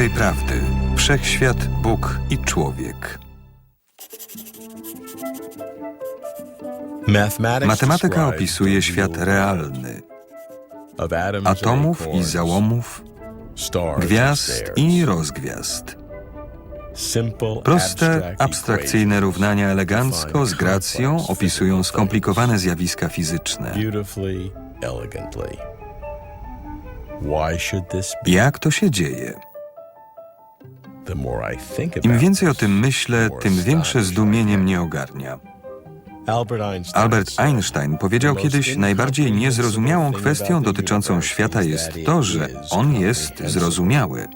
Bliżej prawdy. Wszechświat, Bóg i człowiek. Matematyka opisuje świat realny. Atomów i załomów, gwiazd i rozgwiazd. Proste, abstrakcyjne równania elegancko, z gracją opisują skomplikowane zjawiska fizyczne. Jak to się dzieje? Im więcej o tym myślę, tym większe zdumienie mnie ogarnia. Albert Einstein powiedział kiedyś, najbardziej niezrozumiałą kwestią dotyczącą świata jest to, że on jest zrozumiały.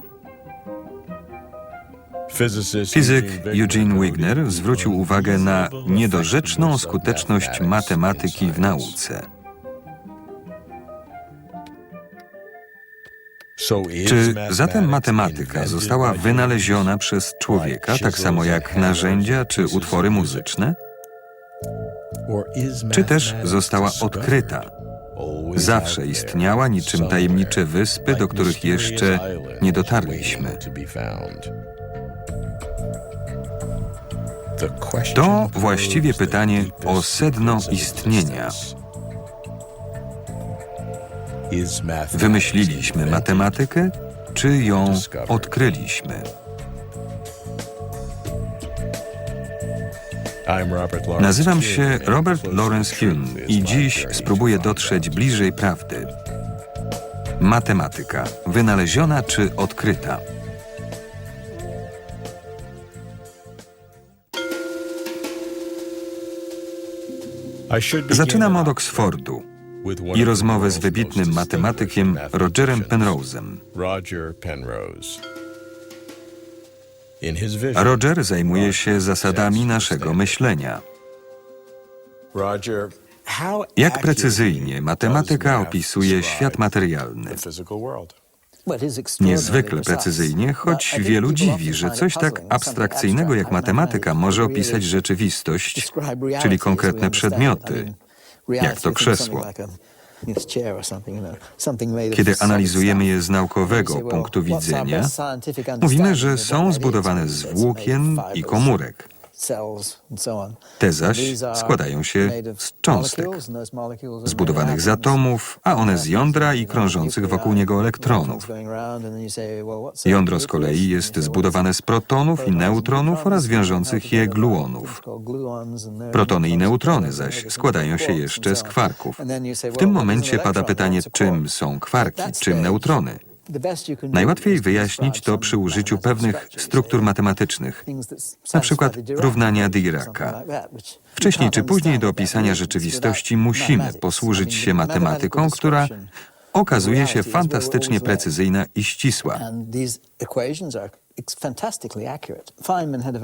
Fizyk Eugene Wigner zwrócił uwagę na niedorzeczną skuteczność matematyki w nauce. Czy zatem matematyka została wynaleziona przez człowieka, tak samo jak narzędzia czy utwory muzyczne? Czy też została odkryta? Zawsze istniała niczym tajemnicze wyspy, do których jeszcze nie dotarliśmy. To właściwie pytanie o sedno istnienia. Wymyśliliśmy matematykę, czy ją odkryliśmy? Nazywam się Robert Lawrence Kuhn i dziś spróbuję dotrzeć bliżej prawdy. Matematyka wynaleziona czy odkryta? Zaczynam od Oksfordu i rozmowę z wybitnym matematykiem Rogerem Penrose'em. Roger zajmuje się zasadami naszego myślenia. Jak precyzyjnie matematyka opisuje świat materialny? Niezwykle precyzyjnie, choć wielu dziwi, że coś tak abstrakcyjnego jak matematyka może opisać rzeczywistość, czyli konkretne przedmioty, jak to krzesło. Kiedy analizujemy je z naukowego punktu widzenia, mówimy, że są zbudowane z włókien i komórek. Te zaś składają się z cząstek, zbudowanych z atomów, a one z jądra i krążących wokół niego elektronów. Jądro z kolei jest zbudowane z protonów i neutronów oraz wiążących je gluonów. Protony i neutrony zaś składają się jeszcze z kwarków. W tym momencie pada pytanie, czym są kwarki, czym neutrony. Najłatwiej wyjaśnić to przy użyciu pewnych struktur matematycznych, na przykład równania Diraka. Wcześniej czy później do opisania rzeczywistości musimy posłużyć się matematyką, która okazuje się fantastycznie precyzyjna i ścisła.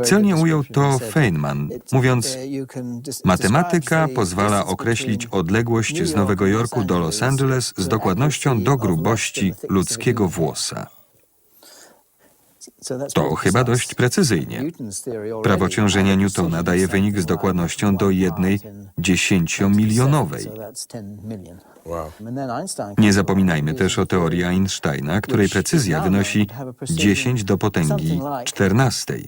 Celnie ujął to Feynman, mówiąc, matematyka pozwala określić odległość z Nowego Jorku do Los Angeles z dokładnością do grubości ludzkiego włosa. To chyba dość precyzyjnie. Prawo ciążenia Newtona daje wynik z dokładnością do jednej dziesięciomilionowej. Nie zapominajmy też o teorii Einsteina, której precyzja wynosi 10 do potęgi 14.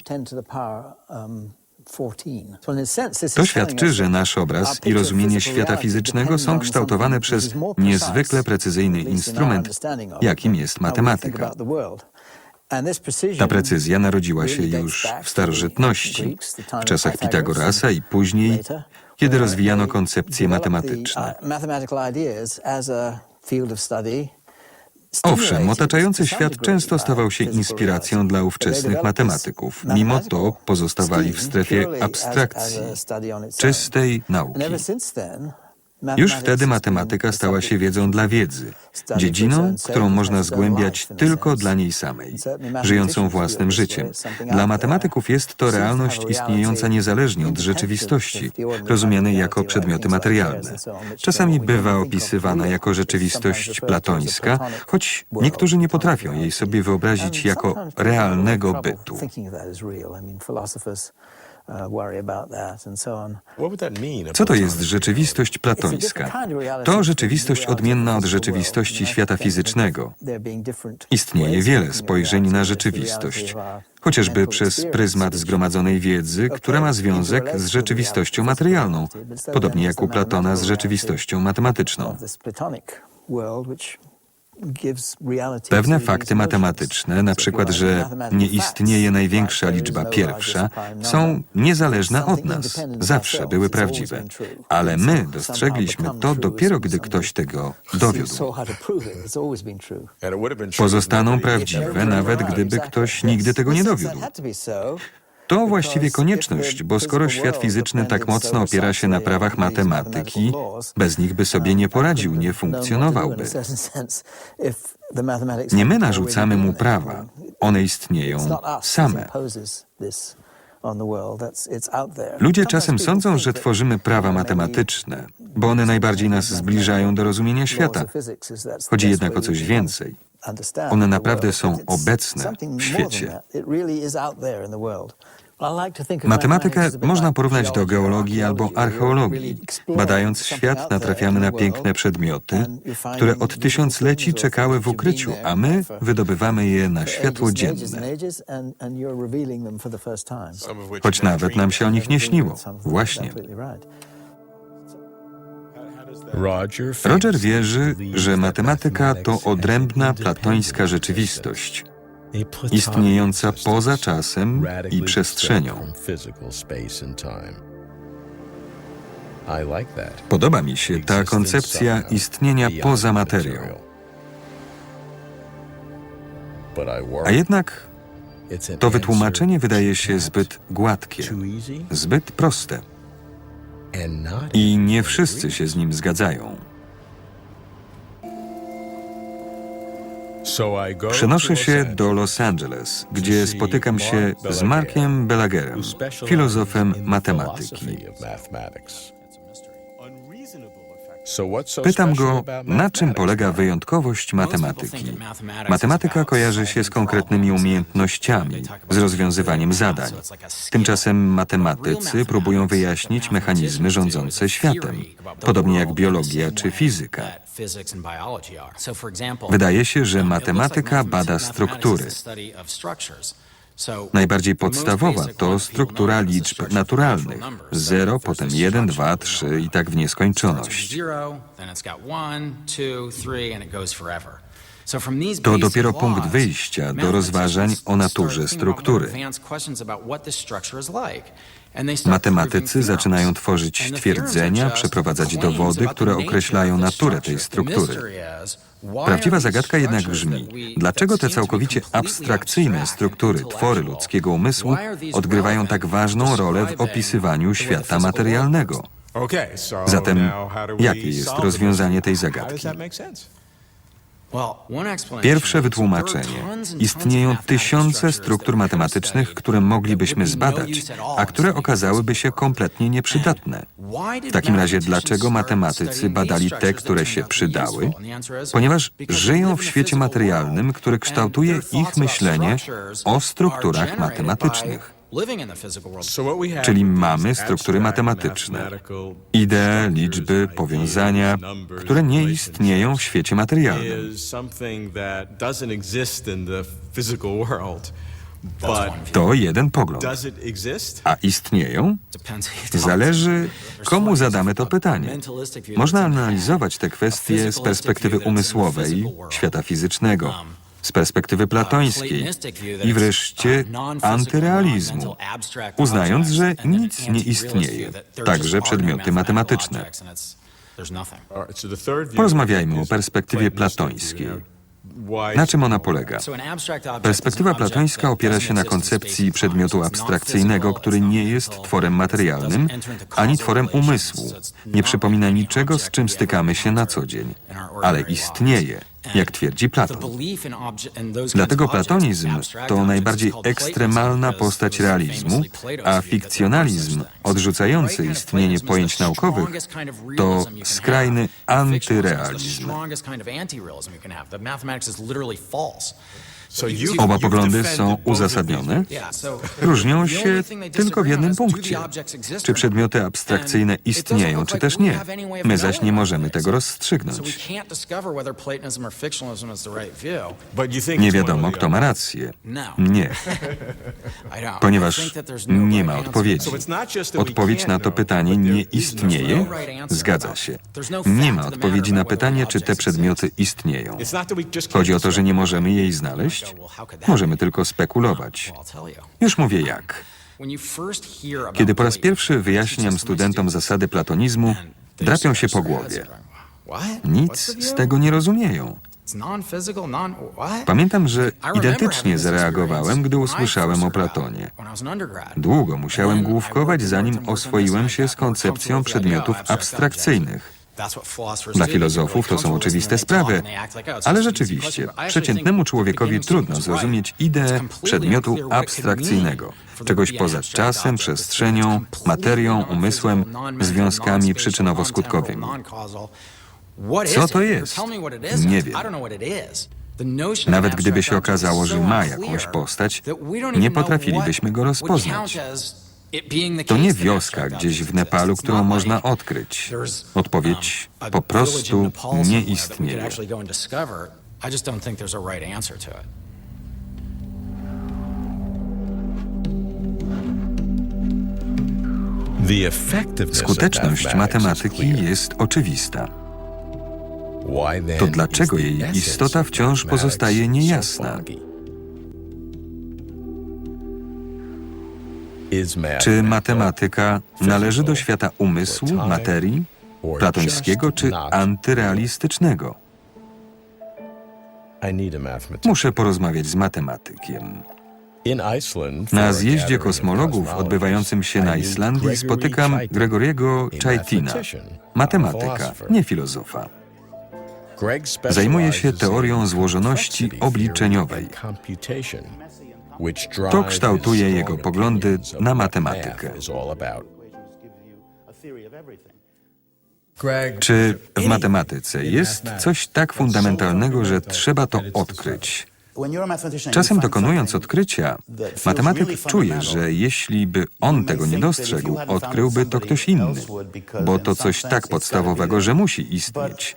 To świadczy, że nasz obraz i rozumienie świata fizycznego są kształtowane przez niezwykle precyzyjny instrument, jakim jest matematyka. Ta precyzja narodziła się już w starożytności, w czasach Pitagorasa i później, kiedy rozwijano koncepcje matematyczne. Owszem, otaczający świat często stawał się inspiracją dla ówczesnych matematyków. Mimo to pozostawali w strefie abstrakcji, czystej nauki. Już wtedy matematyka stała się wiedzą dla wiedzy, dziedziną, którą można zgłębiać tylko dla niej samej, żyjącą własnym życiem. Dla matematyków jest to realność istniejąca niezależnie od rzeczywistości, rozumianej jako przedmioty materialne. Czasami bywa opisywana jako rzeczywistość platońska, choć niektórzy nie potrafią jej sobie wyobrazić jako realnego bytu. Co to jest rzeczywistość platońska? To rzeczywistość odmienna od rzeczywistości świata fizycznego. Istnieje wiele spojrzeń na rzeczywistość, chociażby przez pryzmat zgromadzonej wiedzy, która ma związek z rzeczywistością materialną, podobnie jak u Platona z rzeczywistością matematyczną. Pewne fakty matematyczne, na przykład, że nie istnieje największa liczba pierwsza, są niezależne od nas. Zawsze były prawdziwe. Ale my dostrzegliśmy to dopiero, gdy ktoś tego dowiódł. Pozostaną prawdziwe, nawet gdyby ktoś nigdy tego nie dowiódł. To właściwie konieczność, bo skoro świat fizyczny tak mocno opiera się na prawach matematyki, bez nich by sobie nie poradził, nie funkcjonowałby. Nie my narzucamy mu prawa, one istnieją same. Ludzie czasem sądzą, że tworzymy prawa matematyczne, bo one najbardziej nas zbliżają do rozumienia świata. Chodzi jednak o coś więcej. One naprawdę są obecne w świecie. Matematykę można porównać do geologii albo archeologii. Badając świat, natrafiamy na piękne przedmioty, które od tysiącleci czekały w ukryciu, a my wydobywamy je na światło dzienne. Choć nawet nam się o nich nie śniło. Właśnie. Roger wierzy, że matematyka to odrębna platońska rzeczywistość, istniejąca poza czasem i przestrzenią. Podoba mi się ta koncepcja istnienia poza materią. A jednak to wytłumaczenie wydaje się zbyt gładkie, zbyt proste. I nie wszyscy się z nim zgadzają. Przenoszę się do Los Angeles, gdzie spotykam się z Markiem Belagerem, filozofem matematyki. Pytam go, na czym polega wyjątkowość matematyki. Matematyka kojarzy się z konkretnymi umiejętnościami, z rozwiązywaniem zadań. Tymczasem matematycy próbują wyjaśnić mechanizmy rządzące światem, podobnie jak biologia czy fizyka. Wydaje się, że matematyka bada struktury. Najbardziej podstawowa to struktura liczb naturalnych. 0, potem 1, 2, 3 i tak w nieskończoność. To dopiero punkt wyjścia do rozważań o naturze struktury. Matematycy zaczynają tworzyć twierdzenia, przeprowadzać dowody, które określają naturę tej struktury. Prawdziwa zagadka jednak brzmi, dlaczego te całkowicie abstrakcyjne struktury, twory ludzkiego umysłu odgrywają tak ważną rolę w opisywaniu świata materialnego? Zatem, jakie jest rozwiązanie tej zagadki? Pierwsze wytłumaczenie. Istnieją tysiące struktur matematycznych, które moglibyśmy zbadać, a które okazałyby się kompletnie nieprzydatne. W takim razie, dlaczego matematycy badali te, które się przydały? Ponieważ żyją w świecie materialnym, który kształtuje ich myślenie o strukturach matematycznych. Czyli mamy struktury matematyczne, idee, liczby, powiązania, które nie istnieją w świecie materialnym. To jeden pogląd. A istnieją? Zależy, komu zadamy to pytanie. Można analizować te kwestie z perspektywy umysłowej, świata fizycznego z perspektywy platońskiej i wreszcie antyrealizmu, uznając, że nic nie istnieje, także przedmioty matematyczne. Porozmawiajmy o perspektywie platońskiej. Na czym ona polega? Perspektywa platońska opiera się na koncepcji przedmiotu abstrakcyjnego, który nie jest tworem materialnym ani tworem umysłu. Nie przypomina niczego, z czym stykamy się na co dzień, ale istnieje jak twierdzi Platon. Dlatego platonizm to najbardziej ekstremalna postać realizmu, a fikcjonalizm, odrzucający istnienie pojęć naukowych, to skrajny antyrealizm. Oba poglądy są uzasadnione? Różnią się tylko w jednym punkcie. Czy przedmioty abstrakcyjne istnieją, czy też nie. My zaś nie możemy tego rozstrzygnąć. Nie wiadomo, kto ma rację. Nie, ponieważ nie ma odpowiedzi. Odpowiedź na to pytanie nie istnieje? Zgadza się. Nie ma odpowiedzi na pytanie, czy te przedmioty istnieją. Chodzi o to, że nie możemy jej znaleźć? Możemy tylko spekulować. Już mówię jak. Kiedy po raz pierwszy wyjaśniam studentom zasady platonizmu, drapią się po głowie. Nic z tego nie rozumieją. Pamiętam, że identycznie zareagowałem, gdy usłyszałem o Platonie. Długo musiałem główkować, zanim oswoiłem się z koncepcją przedmiotów abstrakcyjnych. Dla filozofów to są oczywiste sprawy, ale rzeczywiście przeciętnemu człowiekowi trudno zrozumieć ideę przedmiotu abstrakcyjnego, czegoś poza czasem, przestrzenią, materią, umysłem, związkami przyczynowo-skutkowymi. Co to jest? Nie wiem. Nawet gdyby się okazało, że ma jakąś postać, nie potrafilibyśmy go rozpoznać. To nie wioska gdzieś w Nepalu, którą można odkryć. Odpowiedź po prostu nie istnieje. Skuteczność matematyki jest oczywista. To dlaczego jej istota wciąż pozostaje niejasna? Czy matematyka należy do świata umysłu, materii, platońskiego czy antyrealistycznego? Muszę porozmawiać z matematykiem. Na zjeździe kosmologów odbywającym się na Islandii spotykam Gregoriego Chaitina, matematyka, nie filozofa. Zajmuje się teorią złożoności obliczeniowej. To kształtuje jego poglądy na matematykę. Czy w matematyce jest coś tak fundamentalnego, że trzeba to odkryć? Czasem dokonując odkrycia, matematyk czuje, że jeśli by on tego nie dostrzegł, odkryłby to ktoś inny, bo to coś tak podstawowego, że musi istnieć.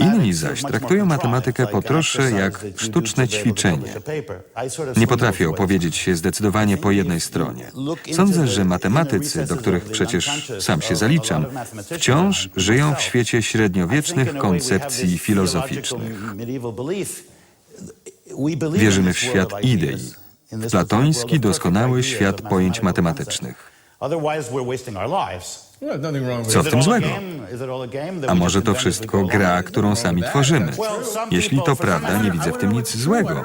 Inni zaś traktują matematykę po trosze jak sztuczne ćwiczenie. Nie potrafię opowiedzieć się zdecydowanie po jednej stronie. Sądzę, że matematycy, do których przecież sam się zaliczam, wciąż żyją w świecie średniowiecznych koncepcji filozoficznych. Wierzymy w świat idei, w platoński, doskonały świat pojęć matematycznych. Co w tym złego? A może to wszystko gra, którą sami tworzymy? Jeśli to prawda, nie widzę w tym nic złego.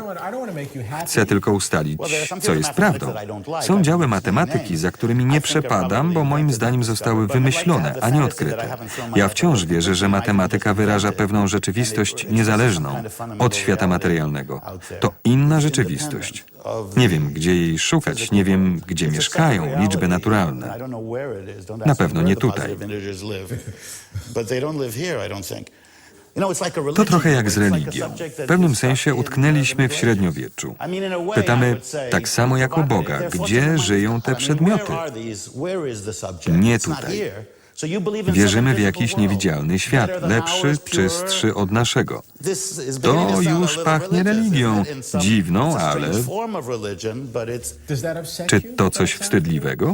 Chcę tylko ustalić, co jest prawdą. Są działy matematyki, za którymi nie przepadam, bo moim zdaniem zostały wymyślone, a nie odkryte. Ja wciąż wierzę, że matematyka wyraża pewną rzeczywistość niezależną od świata materialnego. To inna rzeczywistość. Nie wiem, gdzie jej szukać, nie wiem, gdzie mieszkają liczby naturalne. Na pewno nie tutaj. To trochę jak z religią. W pewnym sensie utknęliśmy w średniowieczu. Pytamy tak samo jak o Boga, gdzie żyją te przedmioty? Nie tutaj. Wierzymy w jakiś niewidzialny świat, lepszy, czystszy od naszego. To już pachnie religią, dziwną, ale... Czy to coś wstydliwego?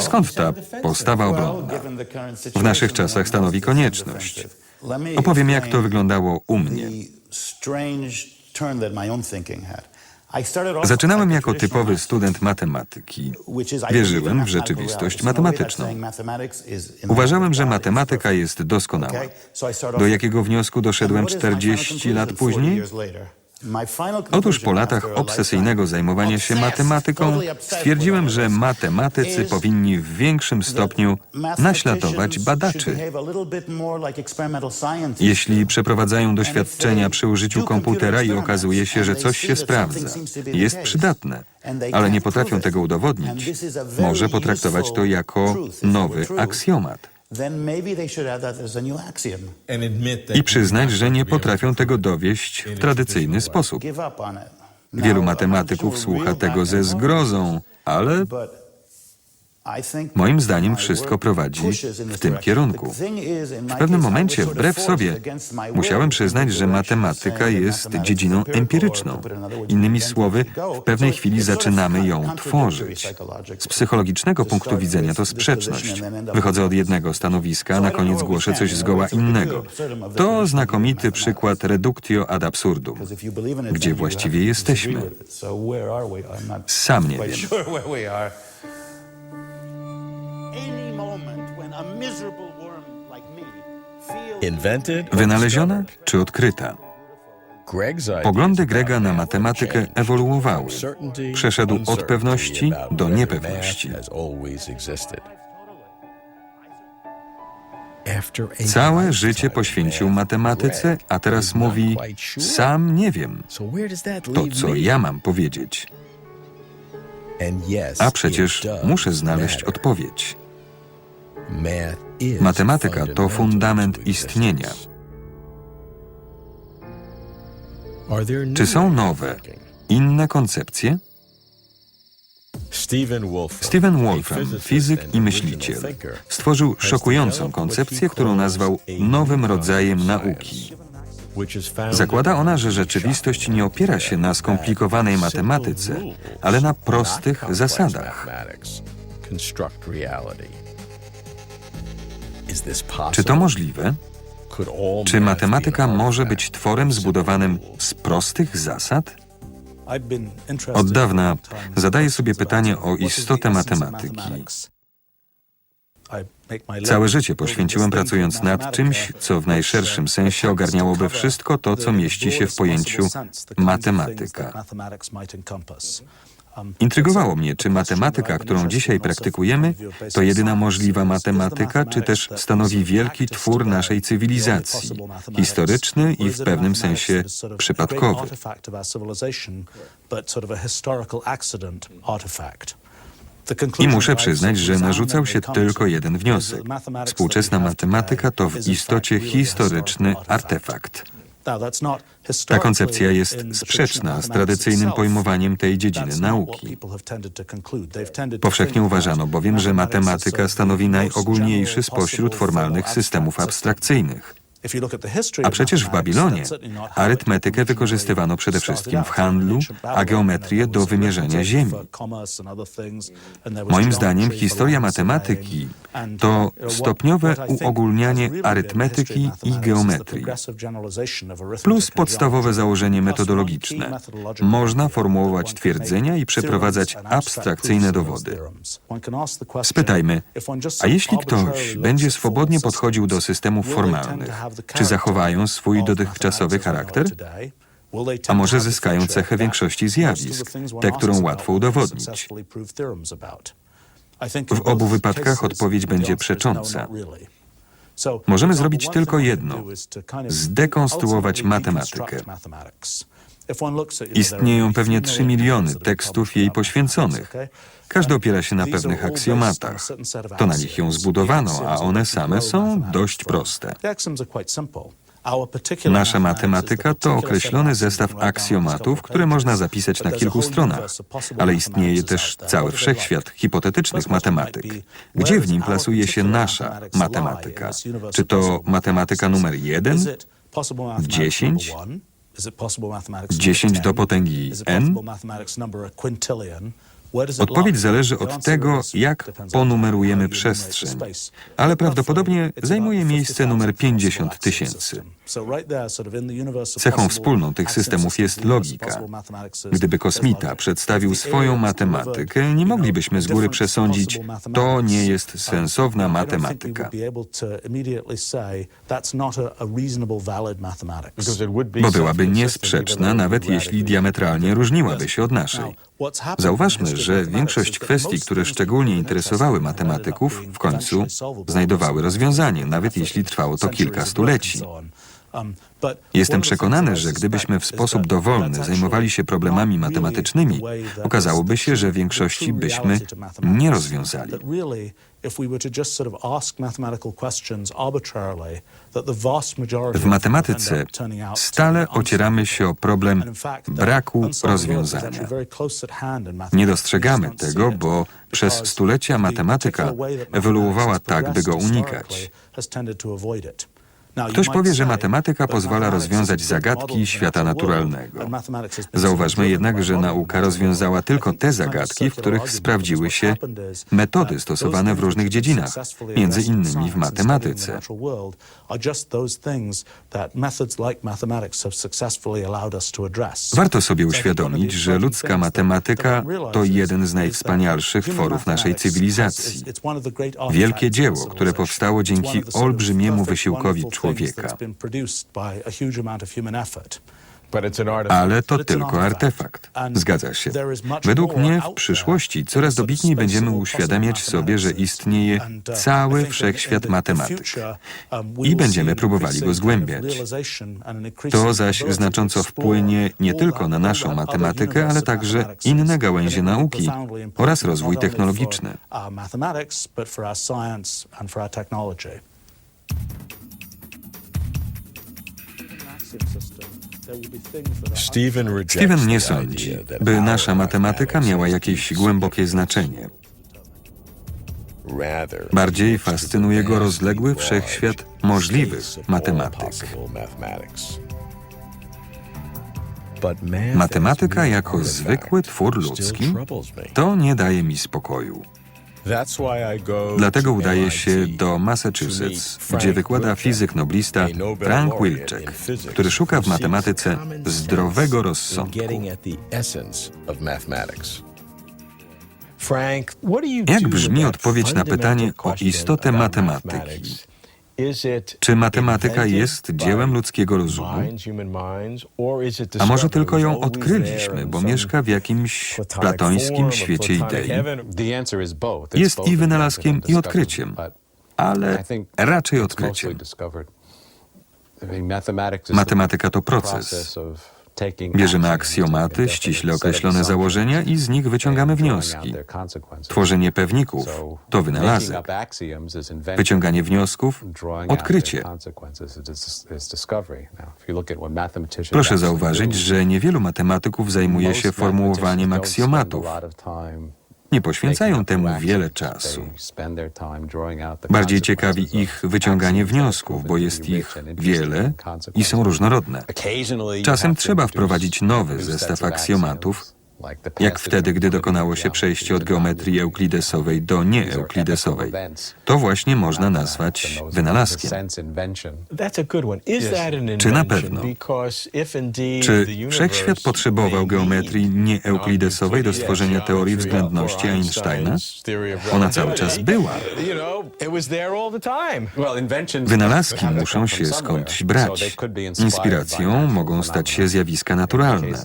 Skąd ta postawa obronna? W naszych czasach stanowi konieczność. Opowiem, jak to wyglądało u mnie. Zaczynałem jako typowy student matematyki. Wierzyłem w rzeczywistość matematyczną. Uważałem, że matematyka jest doskonała. Do jakiego wniosku doszedłem 40 lat później? Otóż po latach obsesyjnego zajmowania się matematyką stwierdziłem, że matematycy powinni w większym stopniu naśladować badaczy. Jeśli przeprowadzają doświadczenia przy użyciu komputera i okazuje się, że coś się sprawdza, jest przydatne, ale nie potrafią tego udowodnić, może potraktować to jako nowy aksjomat. I przyznać, że nie potrafią tego dowieść w tradycyjny sposób. Wielu matematyków słucha tego ze zgrozą, ale moim zdaniem wszystko prowadzi w tym kierunku. W pewnym momencie, wbrew sobie, musiałem przyznać, że matematyka jest dziedziną empiryczną. Innymi słowy, w pewnej chwili zaczynamy ją tworzyć. Z psychologicznego punktu widzenia to sprzeczność. Wychodzę od jednego stanowiska, a na koniec głoszę coś zgoła innego. To znakomity przykład reductio ad absurdum. Gdzie właściwie jesteśmy? Sam nie wiem. Wynaleziona czy odkryta? Poglądy Grega na matematykę ewoluowały. Przeszedł od pewności do niepewności. Całe życie poświęcił matematyce, a teraz mówi: Sam nie wiem. To co ja mam powiedzieć? A przecież muszę znaleźć odpowiedź. Matematyka to fundament istnienia. Czy są nowe, inne koncepcje? Stephen Wolfram, fizyk i myśliciel, stworzył szokującą koncepcję, którą nazwał nowym rodzajem nauki. Zakłada ona, że rzeczywistość nie opiera się na skomplikowanej matematyce, ale na prostych zasadach. Czy to możliwe? Czy matematyka może być tworem zbudowanym z prostych zasad? Od dawna zadaję sobie pytanie o istotę matematyki. Całe życie poświęciłem pracując nad czymś, co w najszerszym sensie ogarniałoby wszystko to, co mieści się w pojęciu matematyka. Intrygowało mnie, czy matematyka, którą dzisiaj praktykujemy, to jedyna możliwa matematyka, czy też stanowi wielki twór naszej cywilizacji, historyczny i w pewnym sensie przypadkowy. I muszę przyznać, że narzucał się tylko jeden wniosek. Współczesna matematyka to w istocie historyczny artefakt. Ta koncepcja jest sprzeczna z tradycyjnym pojmowaniem tej dziedziny nauki. Powszechnie uważano bowiem, że matematyka stanowi najogólniejszy spośród formalnych systemów abstrakcyjnych. A przecież w Babilonie arytmetykę wykorzystywano przede wszystkim w handlu, a geometrię do wymierzenia ziemi. Moim zdaniem historia matematyki to stopniowe uogólnianie arytmetyki i geometrii, plus podstawowe założenie metodologiczne. Można formułować twierdzenia i przeprowadzać abstrakcyjne dowody. Spytajmy, a jeśli ktoś będzie swobodnie podchodził do systemów formalnych, czy zachowają swój dotychczasowy charakter? A może zyskają cechę większości zjawisk, tę, którą łatwo udowodnić? W obu wypadkach odpowiedź będzie przecząca. Możemy zrobić tylko jedno zdekonstruować matematykę. Istnieją pewnie trzy miliony tekstów jej poświęconych. Każdy opiera się na pewnych aksjomatach. To na nich ją zbudowano, a one same są dość proste. Nasza matematyka to określony zestaw aksjomatów, które można zapisać na kilku stronach, ale istnieje też cały wszechświat hipotetycznych matematyk. Gdzie w nim plasuje się nasza matematyka? Czy to matematyka numer jeden, dziesięć, 10 do potęgi n? Odpowiedź zależy od tego, jak ponumerujemy przestrzeń, ale prawdopodobnie zajmuje miejsce numer 50 tysięcy. Cechą wspólną tych systemów jest logika. Gdyby kosmita przedstawił swoją matematykę, nie moglibyśmy z góry przesądzić, to nie jest sensowna matematyka. Bo byłaby niesprzeczna, nawet jeśli diametralnie różniłaby się od naszej. Zauważmy, że większość kwestii, które szczególnie interesowały matematyków, w końcu znajdowały rozwiązanie, nawet jeśli trwało to kilka stuleci. Jestem przekonany, że gdybyśmy w sposób dowolny zajmowali się problemami matematycznymi, okazałoby się, że większości byśmy nie rozwiązali. W matematyce stale ocieramy się o problem braku rozwiązania. Nie dostrzegamy tego, bo przez stulecia matematyka ewoluowała tak, by go unikać. Ktoś powie, że matematyka pozwala rozwiązać zagadki świata naturalnego. Zauważmy jednak, że nauka rozwiązała tylko te zagadki, w których sprawdziły się metody stosowane w różnych dziedzinach, między innymi w matematyce. Warto sobie uświadomić, że ludzka matematyka to jeden z najwspanialszych tworów naszej cywilizacji. Wielkie dzieło, które powstało dzięki olbrzymiemu wysiłkowi człowieka. Ale to tylko artefakt. Zgadza się. Według mnie w przyszłości coraz dobitniej będziemy uświadamiać sobie, że istnieje cały wszechświat matematyk i będziemy próbowali go zgłębiać. To zaś znacząco wpłynie nie tylko na naszą matematykę, ale także inne gałęzie nauki oraz rozwój technologiczny. Steven nie sądzi, by nasza matematyka miała jakieś głębokie znaczenie. Bardziej fascynuje go rozległy wszechświat możliwych matematyk. Matematyka jako zwykły twór ludzki to nie daje mi spokoju. Dlatego udaje się do Massachusetts, gdzie wykłada fizyk noblista Frank Wilczek, który szuka w matematyce zdrowego rozsądku. Jak brzmi odpowiedź na pytanie o istotę matematyki? Czy matematyka jest dziełem ludzkiego rozumu? A może tylko ją odkryliśmy, bo mieszka w jakimś platońskim świecie idei? Jest i wynalazkiem, i odkryciem, ale raczej odkryciem. Matematyka to proces. Bierzemy aksjomaty, ściśle określone założenia i z nich wyciągamy wnioski. Tworzenie pewników to wynalazek. Wyciąganie wniosków odkrycie. Proszę zauważyć, że niewielu matematyków zajmuje się formułowaniem aksjomatów. Nie poświęcają temu wiele czasu. Bardziej ciekawi ich wyciąganie wniosków, bo jest ich wiele i są różnorodne. Czasem trzeba wprowadzić nowy zestaw aksjomatów, jak wtedy, gdy dokonało się przejście od geometrii euklidesowej do nieeuklidesowej. To właśnie można nazwać wynalazkiem. Czy na pewno? Czy wszechświat potrzebował geometrii nieeuklidesowej do stworzenia teorii względności Einsteina? Ona cały czas była. Wynalazki muszą się skądś brać. Inspiracją mogą stać się zjawiska naturalne.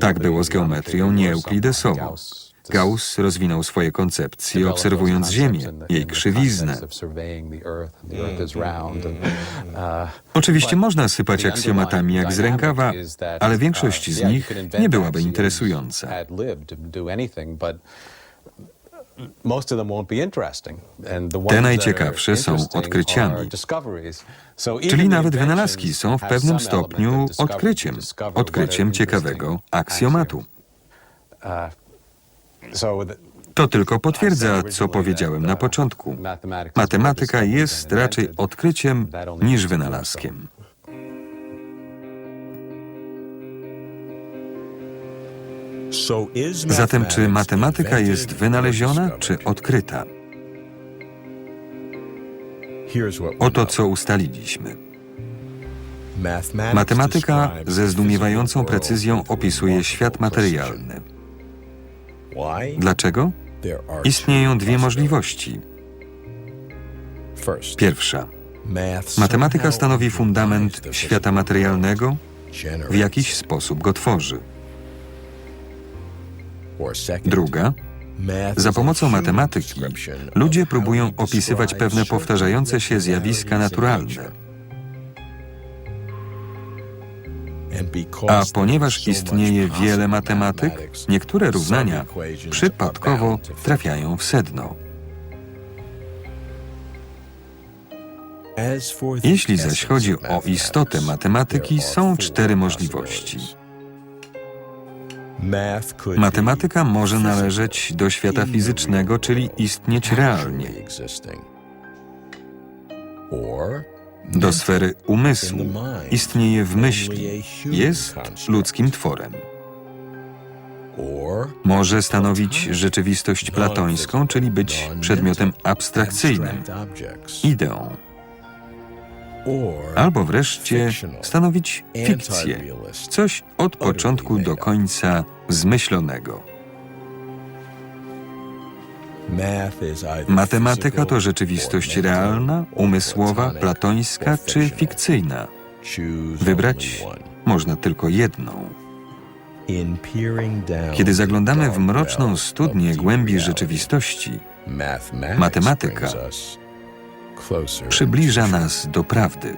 Tak było z geometrią nieeuklidesową. Gauss rozwinął swoje koncepcje, obserwując Ziemię, jej krzywiznę. Oczywiście można sypać aksjomatami jak z rękawa, ale większość z nich nie byłaby interesująca. Te najciekawsze są odkryciami. Czyli nawet wynalazki są w pewnym stopniu odkryciem, odkryciem ciekawego aksjomatu. To tylko potwierdza, co powiedziałem na początku. Matematyka jest raczej odkryciem niż wynalazkiem. Zatem czy matematyka jest wynaleziona czy odkryta? Oto co ustaliliśmy. Matematyka ze zdumiewającą precyzją opisuje świat materialny. Dlaczego? Istnieją dwie możliwości. Pierwsza. Matematyka stanowi fundament świata materialnego, w jakiś sposób go tworzy. Druga. Za pomocą matematyki ludzie próbują opisywać pewne powtarzające się zjawiska naturalne. A ponieważ istnieje wiele matematyk, niektóre równania przypadkowo trafiają w sedno. Jeśli zaś chodzi o istotę matematyki, są cztery możliwości. Matematyka może należeć do świata fizycznego, czyli istnieć realnie, do sfery umysłu, istnieje w myśli, jest ludzkim tworem. Może stanowić rzeczywistość platońską, czyli być przedmiotem abstrakcyjnym, ideą. Albo wreszcie stanowić fikcję, coś od początku do końca zmyślonego. Matematyka to rzeczywistość realna, umysłowa, platońska czy fikcyjna. Wybrać można tylko jedną. Kiedy zaglądamy w mroczną studnię głębi rzeczywistości, matematyka przybliża nas do prawdy.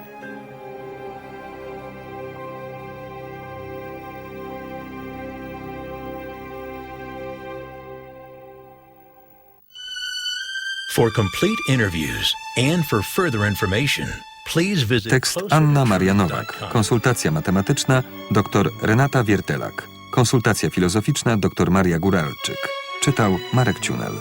For complete interviews and for further information, please visit Tekst Anna Maria Nowak. Konsultacja matematyczna dr Renata Wiertelak. Konsultacja filozoficzna dr Maria Guralczyk. Czytał Marek Ciunel.